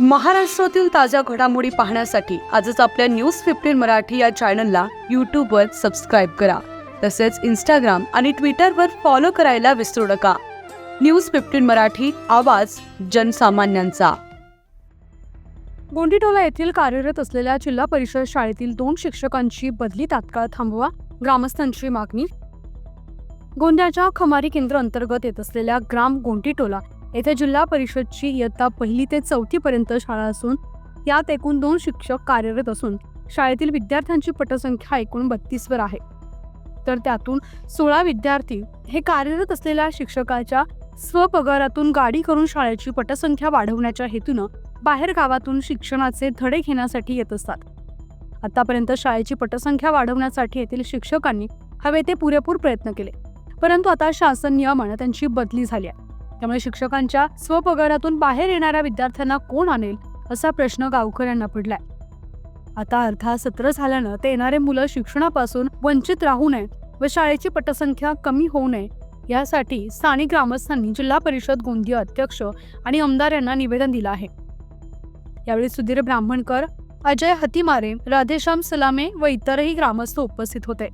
महाराष्ट्रातील ताज्या घडामोडी पाहण्यासाठी आजच आपल्या न्यूज फिफ्टीन मराठी या चॅनलला यूट्यूबवर सबस्क्राईब करा. तसेच इंस्टाग्राम आणि ट्विटरवर फॉलो करायला विसरू नका. न्यूज फिफ्टीन मराठी आवाज जनसामान्यांचा. गोंडीटोला येथील कार्यरत असलेल्या जिल्हा परिषद शाळेतील दोन शिक्षकांची बदली तात्काळ थांबवा ग्रामस्थांची मागणी. गोंद्याच्या खमारी केंद्र अंतर्गत येत असलेल्या ग्राम गोंटीटोला येथे जिल्हा परिषदची इयत्ता पहिली ते चौथी पर्यंत शाळा असून यात एकूण दोन शिक्षक कार्यरत असून शाळेतील विद्यार्थ्यांची पटसंख्या एकूण बत्तीसवर आहे. तर त्यातून सोळा विद्यार्थी हे कार्यरत असलेल्या शिक्षकाच्या स्वपगारातून गाडी करून शाळेची पटसंख्या वाढवण्याच्या हेतूनं बाहेर गावातून शिक्षणाचे धडे घेण्यासाठी येत असतात. आतापर्यंत शाळेची पटसंख्या वाढवण्यासाठी येथील शिक्षकांनी हवे ते पुरेपूर प्रयत्न केले. परंतु आता शासन नियमानं त्यांची बदली झाली आहे. त्यामुळे शिक्षकांच्या स्वपगारातून बाहेर येणाऱ्या विद्यार्थ्यांना कोण आणेल असा प्रश्न गावकऱ्यांना पडलाय. आता अर्धा सत्र झाल्यानं ते येणारे मुलं शिक्षणापासून वंचित राहू नये व शाळेची पटसंख्या कमी होऊ नये यासाठी स्थानिक ग्रामस्थांनी जिल्हा परिषद गोंदिया अध्यक्ष आणि आमदार यांना निवेदन दिलं आहे. यावेळी सुधीर ब्राह्मणकर अजय हतिमारे राधेश्याम सलामे व इतरही ग्रामस्थ उपस्थित होते.